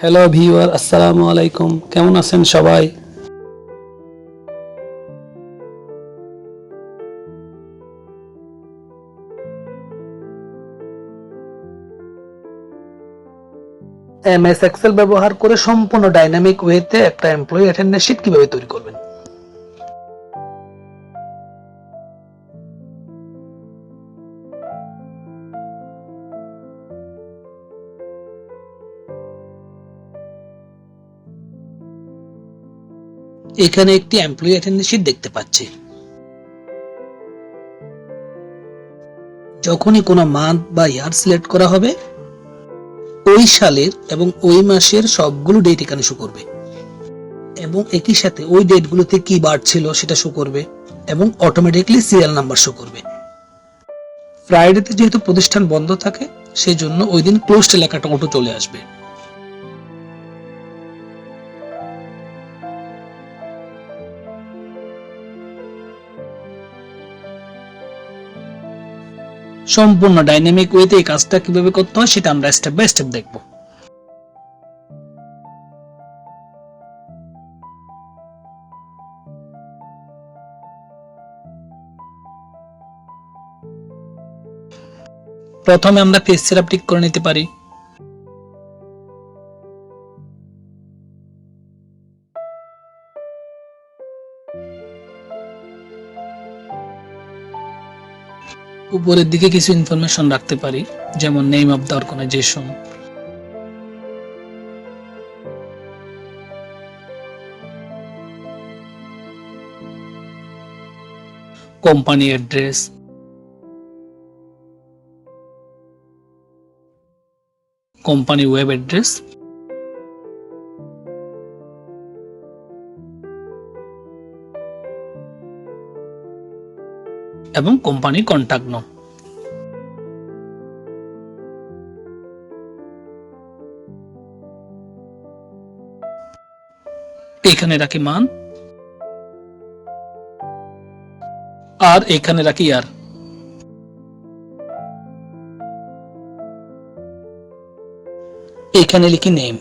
Hello viewer আসসালামু আলাইকুম কেমন আছেন সবাই এমএস এক্সেল ব্যবহার করে সম্পূর্ণ ডাইনামিক ওয়েতে একটা এমপ্লয়ি অ্যাটেন্ডেন্স শিট কীভাবে তৈরি করবেন? এখানে একটি এমপ্লয়ি অ্যাটেন্ডেন্স দেখতে পাচ্ছি। যখনই কোনো মান্থ বা ইয়ার সিলেক্ট করা হবে, ওই সালের এবং ওই মাসের সবগুলো ডেট এখানে শো করবে। এবং একই সাথে ওই ডেটগুলোতে কি বার ছিল সেটা শো করবে এবং অটোমেটিকলি সিরিয়াল নাম্বার শো করবে। ফ্রাইডেতে যেহেতু প্রতিষ্ঠান বন্ধ থাকে সেই জন্য ওই দিন ক্লোজড লেখাটা অটো চলে আসবে। সম্পূর্ণ ডাইনামিক ওয়েতে এই কাজটা কীভাবে করতে হয় সেটা আমরা স্টেপ বাই স্টেপ দেখব। প্রথমে আমরা ফেস সিরাপ ঠিক করে নিতে পারি। উপরের দিকে কিছু ইনফরমেশন রাখতে পারি, যেমন name of the organisation company address company web address এবং কোম্পানি কন্ট্যাক্ট নং এখানে রাখি মান। আর এখানে রাখি আর। এখানে লিখি নেম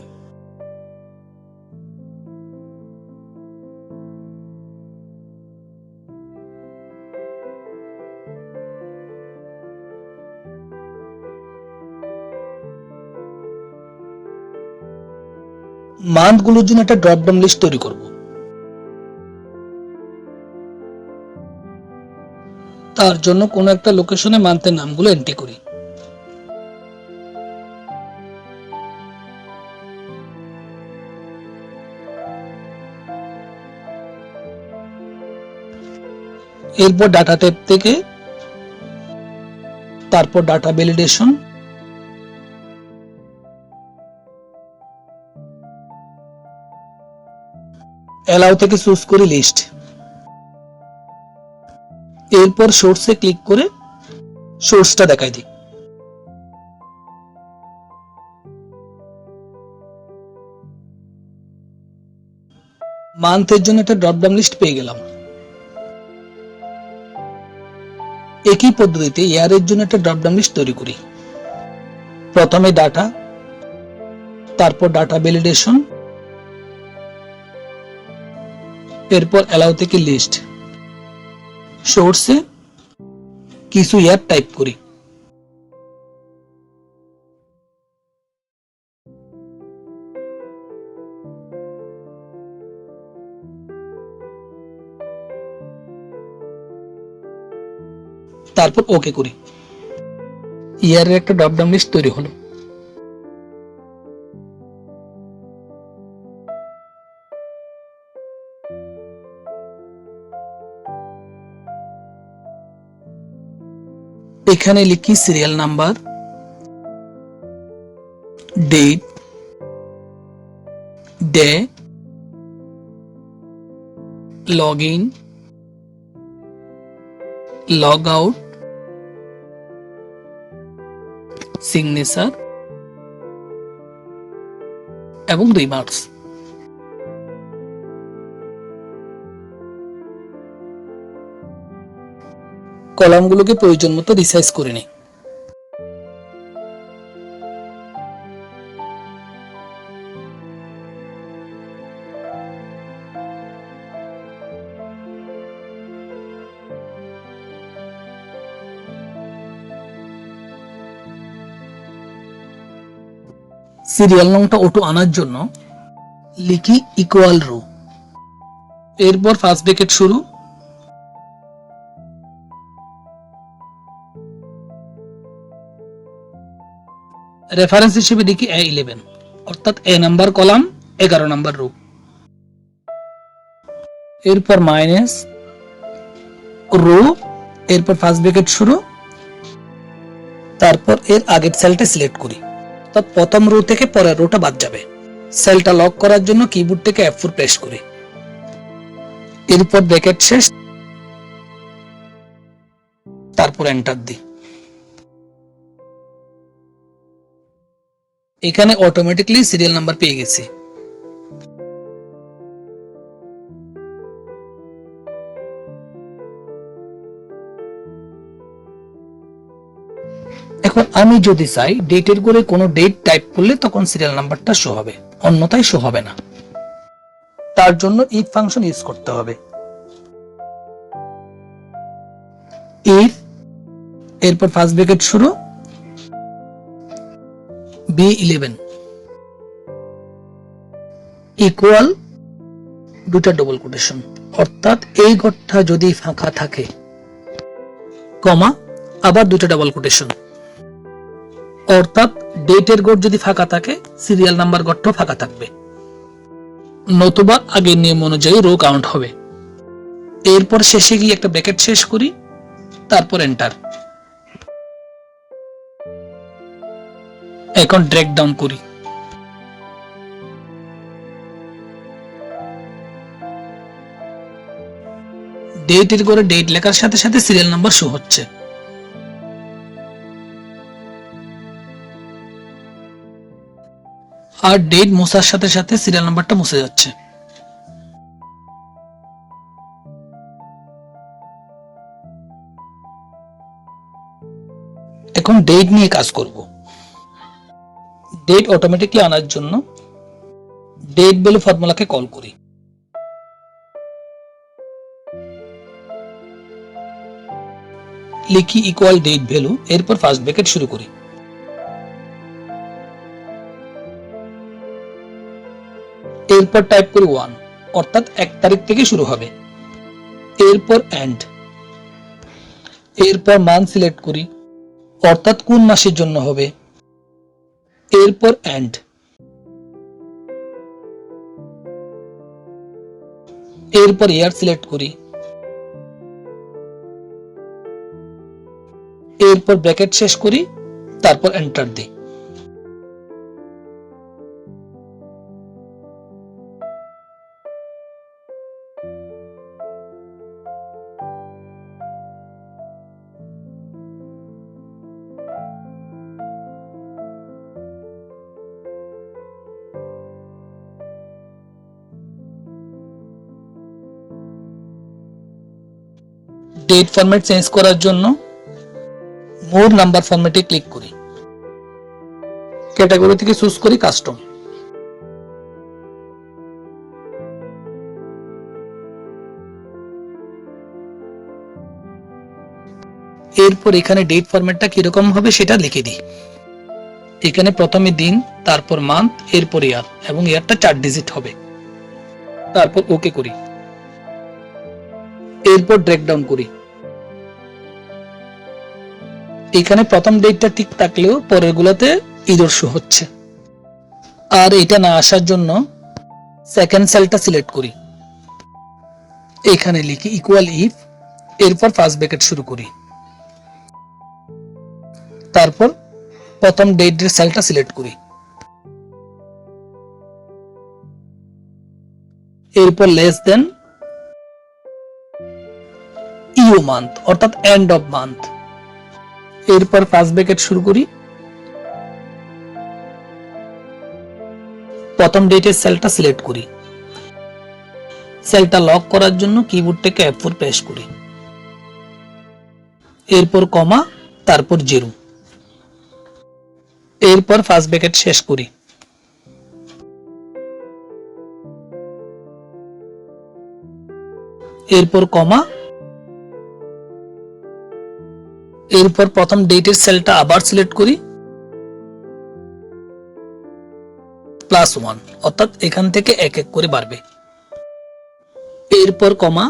মান্থগুলোর জন্য একটা ড্রপ ডাউন লিস্ট তৈরি করব। তার জন্য কোনো একটা লোকেশনে মান্থের নামগুলো এন্ট্রি করি। এরপর ডাটা টাইপ থেকে, তারপর ডাটা ভ্যালিডেশন অ্যালাউ থেকে চুজ করি লিস্ট এরপর সোর্সে ক্লিক করে সোর্সটা দেখাই দিই। মান্থের জন্য একটা ড্রপ ডাউন লিস্ট পেয়ে গেলাম। একই পদ্ধতিতে ইয়ারের জন্য একটা ড্রপ ডাউন লিস্ট তৈরি করি। প্রথমে ডাটা তারপর ডাটা ভ্যালিডেশন এরপর অ্যালাউ থেকে লিস্ট সোর্সে কিছু ইয়ার টাইপ করি। তারপর ওকে করি। ইয়ারের একটা ড্রপ ডাউন লিস্ট তৈরি হলো। এখানে লিখি serial number date day log in log out signature এবং রিমার্কস কলামগুলোকে প্রয়োজন মতো রিসাইজ করে নিই। সিরিয়াল নংটা ওটু আনার জন্য লিখি ইকুয়াল রো এরপর ফার্স্ট ব্রেকেট শুরু। রেফারেন্স হিসেবে লিখি এ ইলেভেন অর্থাৎ এ নাম্বার কলাম এগারো নাম্বার রো এরপর মাইনাস রো এরপর ফার্স্ট ব্রেকেট শুরু, তারপর এর আগের সেলটা সিলেক্ট করি। অর্থাৎ প্রথম রো থেকে পরের রোটা বাদ যাবে। সেলটা লক করার জন্য কিবোর্ড থেকে এফ ফোর প্রেস করি। এরপর ব্রেকেট শেষ, তারপর এন্টার দিই। এখানে অটোমেটিকলি সিরিয়াল নাম্বার পেয়ে গেছি। এখন আমি যদি চাই ডেটের করে কোনো ডেট টাইপ করলে তখন সিরিয়াল নাম্বারটা শো হবে, অন্যথায় শো হবে না। তার জন্য ইফ ফাংশন ইউজ করতে হবে। ইফ এরপর ফার্স্ট ব্রেকেট শুরু বি ইলেভেন ইকুয়াল দুটা ডবল কোটেশন অর্থাৎ এই ঘরটা যদি ফাঁকা থাকে, কমা, আবার দুটা কোটেশন অর্থাৎ ডেটের গড় যদি ফাঁকা থাকে সিরিয়াল নাম্বার গড়টাও ফাঁকা থাকবে। নতুবা আগের নিয়ম অনুযায়ী রো কাউন্ট হবে। এরপর শেষে গিয়ে একটা ব্র্যাকেট শেষ করি, তারপর এন্টার এখন ড্র্যাগ ডাউন করি। ডেটের করে ডেট লেখার সাথে সাথে সিরিয়াল নাম্বার শো হচ্ছে। আর ডেট মোছার সাথে সাথে সিরিয়াল নাম্বারটা মুছে যাচ্ছে। এখন ডেট নিয়ে কাজ করব। ডেট অটোমেটিকলি আনার জন্য ডেট বলে ফর্মুলাকে কল করি। লিখি ইকুয়াল ডেট ভ্যালু এরপর ফার্স্ট ব্র্যাকেট শুরু করি। এরপর টাইপ করি ওয়ান অর্থাৎ এক তারিখ থেকে শুরু হবে। এরপর এন্ড এরপর মান সিলেক্ট করি, অর্থাৎ কোন মাসের জন্য হবে? এরপর এন্ড এরপর ইয়ার সিলেক্ট করি। এরপর ব্র্যাকেট শেষ করি তারপর এন্টার দিই। ডেট ফরম্যাট চেঞ্জ করার জন্য মোর নাম্বার ফরম্যাটে ক্লিক করি। ক্যাটাগরি থেকে চুজ করি কাস্টম এরপর এখানে ডেট ফরম্যাটটা কীরকম হবে সেটা লিখে দিই। এখানে প্রথমে দিন, তারপর মান্থ এরপর ইয়ার এবং ইয়ারটা চার ডিজিট হবে। তারপর ওকে করি। এরপর ড্রেক ডাউন করি। এখানে প্রথম ডেটটা ঠিক থাকলেও পরের গুলোতে ঈদর শো হচ্ছে। আর এটা না আসার জন্য সেকেন্ড সেলটা সিলেক্ট করি। এখানে লিখি ইকুয়াল ইফ এরপর ফার্স্ট ব্র্যাকেট শুরু করি। তারপর প্রথম ডেটের সেলটা সিলেক্ট করি। এরপর লেস দেন ইউ মান্থ অর্থাৎ এন্ড অফ মান্থ এরপর ফার্স্ট ব্র্যাকেট শুরু করি। প্রথম ডেটের সেলটা সিলেক্ট করি। সেলটা লক করার জন্য কিবোর্ড থেকে ফোর প্রেস করি। এরপর কমা তারপর জিরো এরপর ফার্স্ট ব্র্যাকেট শেষ করি। এরপর কমা এরপর প্রথম ডেটের সেলটা আবার সিলেক্ট করি। প্লাস ওয়ান অর্থাৎ এখান থেকে এক এক করে বাড়বে। এরপর কমা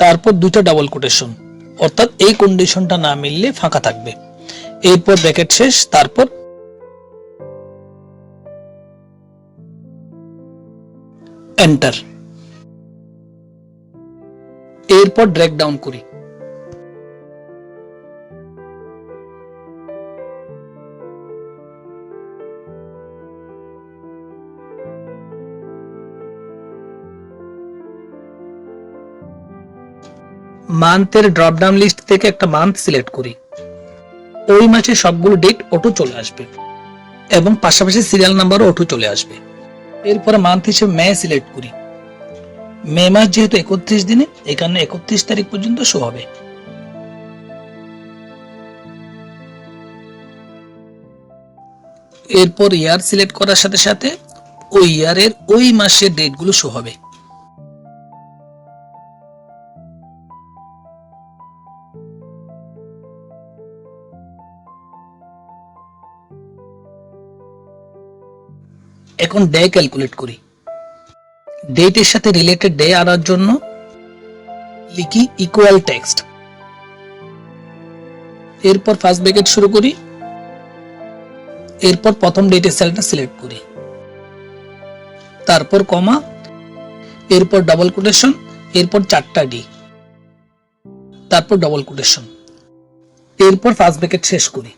তারপর দুটো ডাবল কোটেশন অর্থাৎ এই কন্ডিশনটা না মিললে ফাঁকা থাকবে। এরপর ব্র্যাকেট শেষ, তারপর এন্টার এরপর ড্র্যাগ ডাউন করি। মান্থের ড্রপ ডাউন লিস্ট থেকে একটা মান্থ সিলেক্ট করি। ওই মাসে সবগুলো ডেট অটো চলে আসবে এবং পাশাপাশি সিরিয়াল নাম্বারও অটো চলে আসবে। এরপরে মান্থ হিসেবে মে সিলেক্ট করি। মে মাস যেহেতু একত্রিশ দিনে, এখানে একত্রিশ তারিখ পর্যন্ত শো হবে। এরপর ইয়ার সিলেক্ট করার সাথে সাথে ওই ইয়ারের ওই মাসের ডেটগুলো শো হবে। এখন ডে ক্যালকুলেট করি। ডেটের সাথে রিলেটেড ডে আনার জন্য লিখি ইকুয়াল টেক্সট এরপর ফার্স্ট ব্র্যাকেট শুরু করি। এরপর প্রথম ডেটের সেলটা সিলেক্ট করি। তারপর কমা এরপর ডাবল কোটেশন এরপর চারটা ডি তারপর ডাবল কোটেশন এরপর ফার্স্ট ব্র্যাকেট শেষ করি।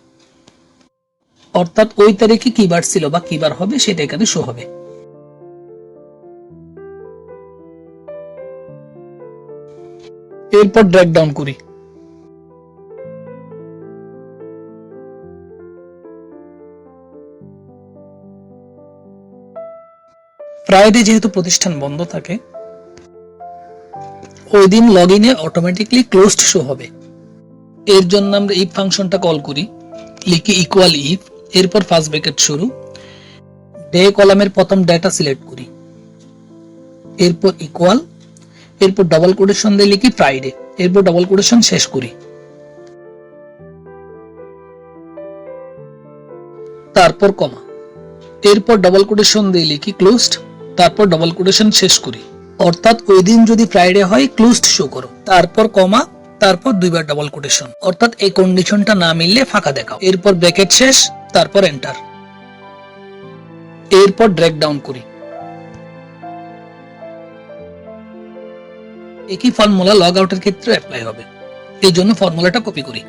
অর্থাৎ ওই তারিখে কি বার ছিল বা কি বার হবে, সেটা এখানে শো হবে। এরপর ড্র্যাগ ডাউন করি। ফ্রাইডে যেহেতু প্রতিষ্ঠান বন্ধ থাকে, ওই দিন লগ ইনে অটোমেটিকলি ক্লোজড শো হবে। এর জন্য আমরা এই ফাংশনটা কল করি, লিখি ইকুয়াল ইফ এরপর ফার্স্ট ব্র্যাকেট শুরু। ডে কলামের প্রথম ডেটা সিলেক্ট করি। এরপর ইকুয়াল এরপর ডাবল কোটেশন দিয়ে লিখি ফ্রাইডে এরপর ডাবল কোটেশন শেষ করি। তারপর কমা এরপর ডাবল কোটেশন দিয়ে লিখি ক্লোজড তারপর ডাবল কোটেশন শেষ করি। অর্থাৎ ওই দিন যদি ফ্রাইডে হয় ক্লোজড শো করো। তারপর কমা তারপর দুইবার ডাবল কোটেশন অর্থাৎ এই কন্ডিশনটা না মিললে ফাঁকা দেখাও। এরপর ব্র্যাকেট শেষ তারপর এন্টার এরপর ড্র্যাগ ডাউন করি। একই ফর্মুলা লগ আউটের ক্ষেত্রে অ্যাপ্লাই হবে। এই জন্য ফর্মুলাটা কপি করি।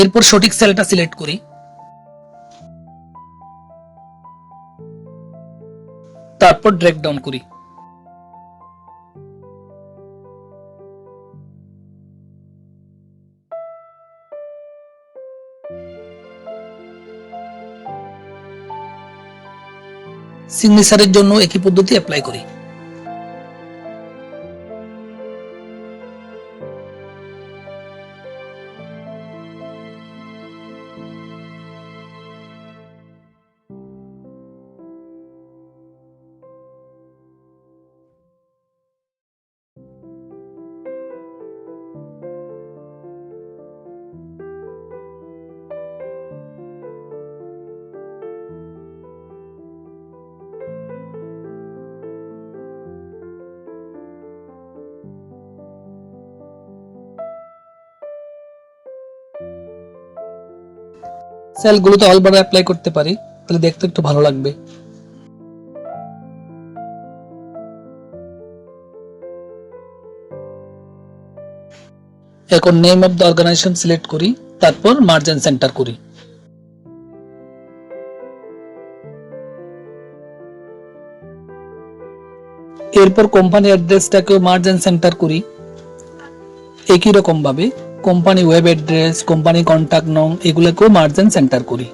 এরপর সঠিক সেলটা সিলেক্ট করি। তারপর ড্র্যাগ ডাউন করি। সিগনেচারের জন্য একই পদ্ধতি অ্যাপ্লাই করি। সেলগুলোতে অলবার অ্যাপ্লাই করতে পারি, তাহলে দেখতে একটু ভালো লাগবে। এখন name of the organisation select করি, তারপর মার্জেন সেন্টার করি। এরপর কোম্পানি অ্যাড্রেসটাকেও মার্জেন সেন্টার করি। একই রকম ভাবে company web address company contact নং এগুলোকেও মার্জেন অ্যান্ড সেন্টার করি।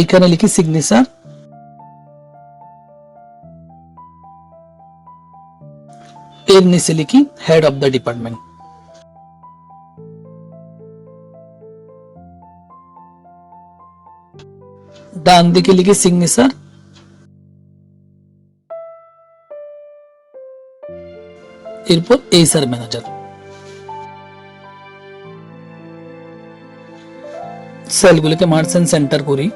এখানে লিখি সিগনেচার এর নিচে লিখি হেড অফ দ্য ডিপার্টমেন্ট ডান দিকে লিখি সিগনেচার এরপর এইচআর ম্যানেজার সেলগুলোকে মার্চেন্ট সেন্টার করি।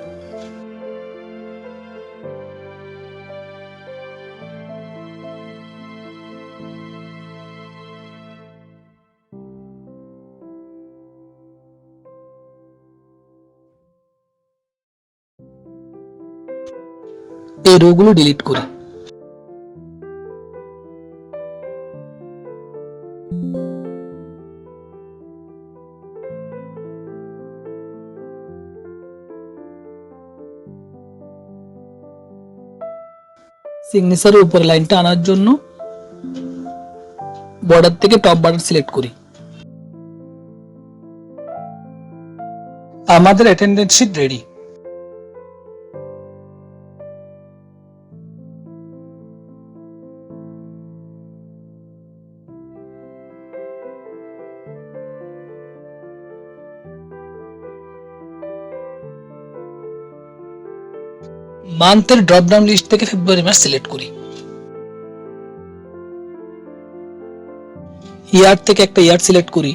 এই রোগুলো ডিলিট করি। সিগনেচারের উপরে লাইনটা আনার জন্য বর্ডার থেকে টপ বর্ডার সিলেক্ট করি। আমাদের অ্যাটেন্ডেন্স শিট রেডি মান্থের ড্রপ ডাউন লিস্ট থেকে ফেব্রুয়ারি, মাস সিলেক্ট করি। ইয়ার থেকে একটা ইয়ার সিলেক্ট করি।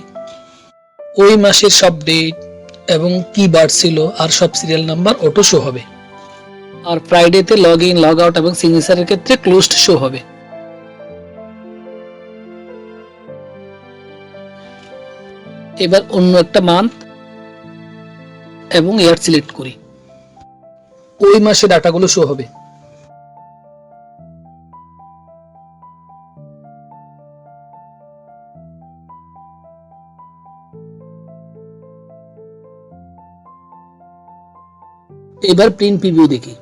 ওই মাসের সব ডেট এবং কি বার ছিল আর সব সিরিয়াল নাম্বার অটো শো হবে। আর ফ্রাইডেতে লগ ইন লগ আউট এবং সিগনেচারের ক্ষেত্রে ক্লোজড শো হবে। এবার অন্য একটা মান্থ এবং ইয়ার সিলেক্ট করি। ওই মাসে ডাটাগুলো শো হবে। এবার প্রিন্ট প্রিভিউ দেখি।